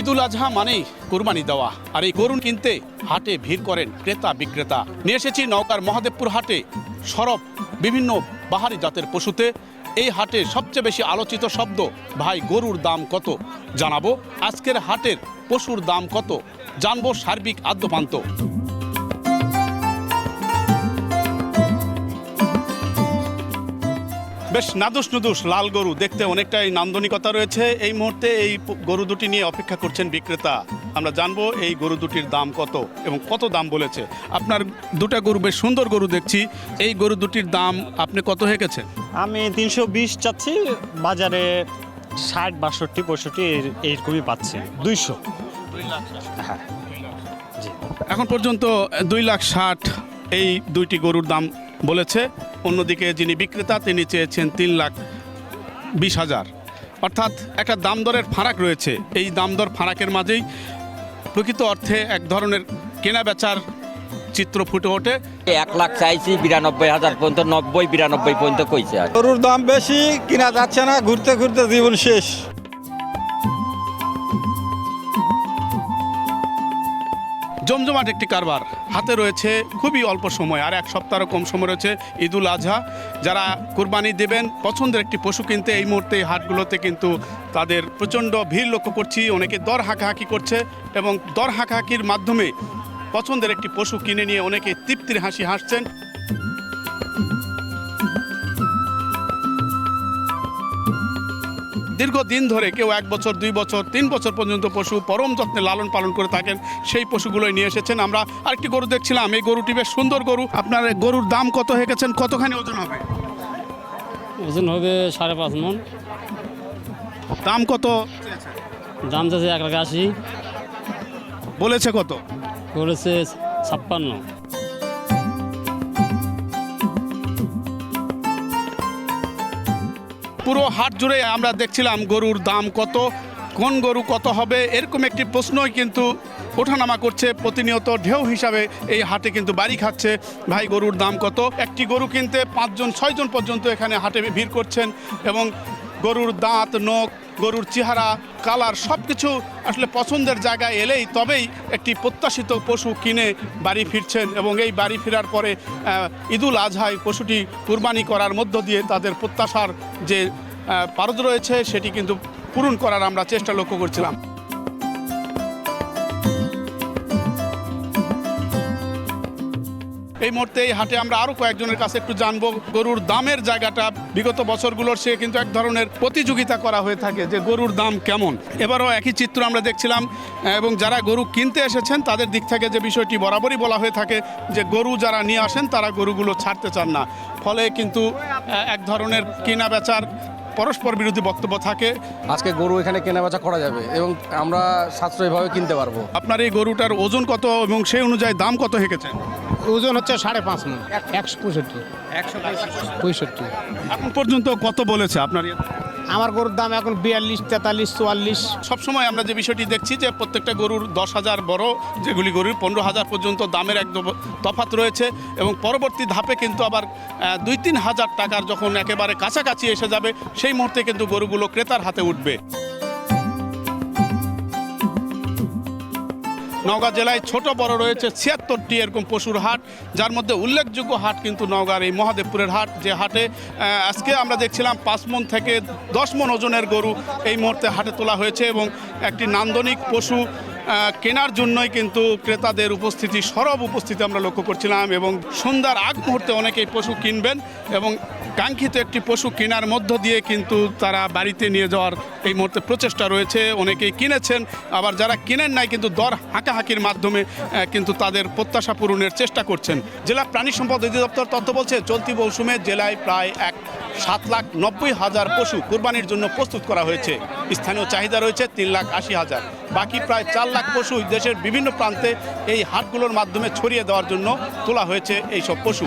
ঈদুল আজহা মানেই কোরবানি দেওয়া। আর এই গরু কিনতে হাটে ভিড় করেন ক্রেতা বিক্রেতা। নিয়ে এসেছি নওগাঁর মহাদেবপুর হাটে সরব বিভিন্ন বাহারি জাতের পশুতে। এই হাটে সবচেয়ে বেশি আলোচিত শব্দ, ভাই, গরুর দাম কত? জানাব। আজকের হাটের পশুর দাম কত? জানব সার্বিক আদ্যপান্ত। বেশ নাদুস নুদুস লাল গরু। দেখতে অনেকটাই নান্দনিকতা রয়েছে। এই মুহূর্তে এই গরু দুটি নিয়ে অপেক্ষা করছেন বিক্রেতা। আমরা জানব এই গরু দুটির দাম কত এবং কত দাম বলেছে। আপনার দুটা গরু বেশ সুন্দর গরু দেখছি। এই গরু দুটির দাম আপনি কত হয়ে গেছে আমি তিনশো বিশ চাচ্ছি। বাজারে ষাট বাষট্টি পঁয়ষট্টি এর- এইরকমই পাচ্ছি। দুইশো। হ্যাঁ। এখন পর্যন্ত দুই লাখ ষাট এই দুইটি গরুর দাম বলেছে। অন্যদিকে যিনি বিক্রেতা তিনি চেয়েছেন তিন লাখ বিশ হাজার। অর্থাৎ একটা দাম দরের ফারাক রয়েছে। এই দাম দর ফারাকের মাঝেই প্রকৃত অর্থে এক ধরনের কেনা বেচার চিত্র ফুটে ওঠে। এক লাখ চাইছি বিরানব্বই হাজার পর্যন্ত নব্বই বিরানব্বই পর্যন্ত কইছে গরুর দাম বেশি কিনা যাচ্ছে না ঘুরতে ঘুরতে জীবন শেষ। জমজমাট একটি কারবার। হাতে রয়েছে খুবই অল্প সময়, আর এক সপ্তাহরও কম সময় রয়েছে ঈদুল আজহা। যারা কুরবানি দেবেন, পছন্দের একটি পশু কিনতে এই মুহূর্তে হাটগুলোতে কিন্তু তাদের প্রচণ্ড ভিড় লক্ষ্য করছি। অনেকে দর হাঁকাহাঁকি করছে এবং দর হাঁকাহাঁকির মাধ্যমে পছন্দের একটি পশু কিনে নিয়ে অনেকে তৃপ্তির হাসি হাসছেন। দীর্ঘদিন ধরে কেউ এক বছর দুই বছর তিন বছর পর্যন্ত পশু পরম যত্নে লালন পালন করে থাকেন সেই পশুগুলোই নিয়ে এসেছেন। আমরা আরেকটি গরু দেখছিলাম এই গরুটি বেশ সুন্দর গরু। আপনার গরুর দাম কত হয়ে গেছেন? কতখানি ওজন হবে? ওজন হবে সাড়ে পাঁচ মন। দাম কত? দাম যাচ্ছে এক লাখ আশি। বলেছে কত? বলেছে ছাপ্পান্ন। পুরো হাট জুড়ে আমরা দেখছিলাম গরুর দাম কত, কোন গরু কত হবে, এরকম একটি প্রশ্নই কিন্তু ওঠানামা করছে প্রতিনিয়ত ঢেউ হিসাবে এই হাটে কিন্তু বাড়ি খাচ্ছে। ভাই, গরুর দাম কত? একটি গরু কিনতে পাঁচজন, ছয়জন পর্যন্ত এখানে হাটে ভিড় করছেন এবং গরুর দাঁত, নখ গরুর চেহারা, কালার সব কিছু আসলে পছন্দের জায়গায় এলেই তবেই একটি প্রত্যাশিত পশু কিনে বাড়ি ফিরছেন এবং এই বাড়ি ফেরার পরে ঈদুল আজহায় পশুটি কুরবানি করার মধ্য দিয়ে তাদের প্রত্যাশার যে পারদ রয়েছে সেটি কিন্তু পূরণ করার আমরা চেষ্টা লক্ষ্য করছিলাম। এই মুহূর্তে এই হাটে আমরা আরও কয়েকজনের কাছে একটু জানব গরুর দামের জায়গাটা। বিগত বছরগুলোর সে কিন্তু এক ধরনের প্রতিযোগিতা করা হয়ে থাকে যে গরুর দাম কেমন। এবারও একই চিত্র আমরা দেখছিলাম এবং যারা গরু কিনতে এসেছেন তাদের দিক থেকে যে বিষয়টি বরাবরই বলা হয়ে থাকে যে গরু যারা নিয়ে আসেন তারা গরুগুলো ছাড়তে চান না। ফলে কিন্তু এক ধরনের কেনা বেচার পরস্পর বিরোধী বক্তব্য থাকে। আজকে গরু এখানে কেনাবেচা করা যাবে এবং আমরা সাশ্রয়ীভাবে কিনতে পারব। আপনার এই গরুটার ওজন কত এবং সেই অনুযায়ী দাম কত হেঁকেছেন ওজন হচ্ছে সাড়ে পাঁচ মন একশো পঁয়ষট্টি। পঁয়ষট্টি। এখন পর্যন্ত কত বলেছে আপনার ইয়ে? আমার গরুর দাম এখন বিয়াল্লিশ তেতাল্লিশ চুয়াল্লিশ। সবসময় আমরা যে বিষয়টি দেখছি যে প্রত্যেকটা গরুর দশ হাজার বড় যেগুলি গরুর পনেরো হাজার পর্যন্ত দামের একদম তফাত রয়েছে এবং পরবর্তী ধাপে কিন্তু আবার দুই তিন হাজার টাকার যখন একেবারে কাছাকাছি এসে যাবে সেই মুহূর্তে কিন্তু গরুগুলো ক্রেতার হাতে উঠবে। নওগাঁ জেলায় ছোট বড় রয়েছে ছিয়াত্তরটি এরকম পশুর হাট, যার মধ্যে উল্লেখযোগ্য হাট কিন্তু নওগাঁর এই মহাদেবপুরের হাট, যে হাটে আজকে আমরা দেখছিলাম পাঁচ মন থেকে দশ মন ওজনের গরু এই মুহূর্তে হাটে তোলা হয়েছে এবং একটি নান্দনিক পশু কেনার জন্যই কিন্তু ক্রেতাদের উপস্থিতি, সরব উপস্থিতি আমরা লক্ষ্য করছিলাম এবং সন্ধ্যার আগ মুহূর্তে অনেকেই পশু কিনবেন এবং কাঙ্ক্ষিত একটি পশু কেনার মধ্য দিয়ে কিন্তু তারা বাড়িতে নিয়ে যাওয়ার এই মুহূর্তে প্রচেষ্টা রয়েছে। অনেকেই কিনেছেন, আবার যারা কিনেন নাই কিন্তু দর হাঁকাহাঁকির মাধ্যমে কিন্তু তাদের প্রত্যাশা পূরণের চেষ্টা করছেন। জেলা প্রাণী সম্পদ অধিদপ্তর তথ্য বলছে, চলতি মৌসুমে জেলায় প্রায় এক সাত লাখ নব্বই হাজার পশু কুরবানির জন্য প্রস্তুত করা হয়েছে। স্থানীয় চাহিদা রয়েছে তিন লাখ আশি হাজার। বাকি প্রায় চার লাখ পশু দেশের বিভিন্ন প্রান্তে এই হাটগুলোর মাধ্যমে ছড়িয়ে দেওয়ার জন্য তোলা হয়েছে এইসব পশু।